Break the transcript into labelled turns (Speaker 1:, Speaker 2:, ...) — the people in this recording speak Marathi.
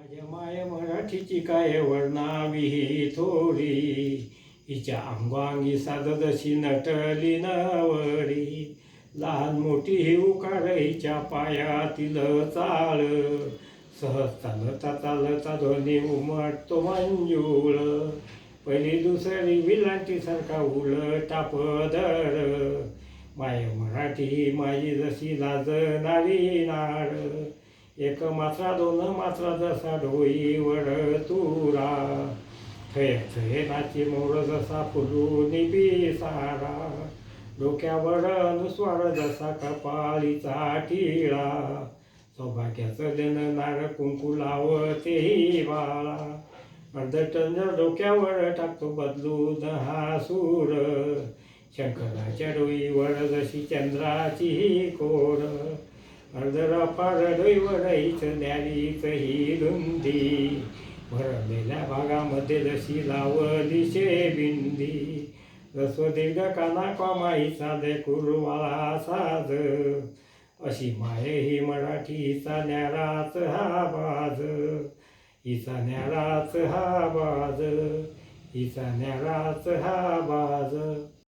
Speaker 1: माझ्या माय मराठीची काय वर्णावी ही थोडी. हिच्या अंगांगी साधदशी नटली नवरी. लहान मोठी ही उकार हिच्या पायातील चाळ. सहज चालता चालता ध्वनी उमटतो मंजूळ. पहिली दुसरी विलांटी सारखा उलटा पदर. माय मराठी माझी जशी लाजणारी नाळ एक मात्रा दोन मात्रा जसा डोई वड तुरा. थय थय नाची मोर जसा फुलून सारा. डोक्यावर अनुस्वार जसा कपाळीचा टिळा. सौभाग्याचं देणं कुंकू लावते बाळा. अर्धटन डोक्यावर टाकतो बदलू दहा सूर. शंकराच्या डोईवर जशी चंद्राची कोर. अर्धरा पार डोईवर हीच न्यारीच ही रुंदी भरलेल्या भागामध्ये जशी लावली बिंदी. रस्व दीर्घ काना कमाईचा दे कुरुवाला साज. अशी माये ही हिचा न्याराच हा बाज. हिचा न्याराच हा बाज. हिचा न्याराच हा बाज.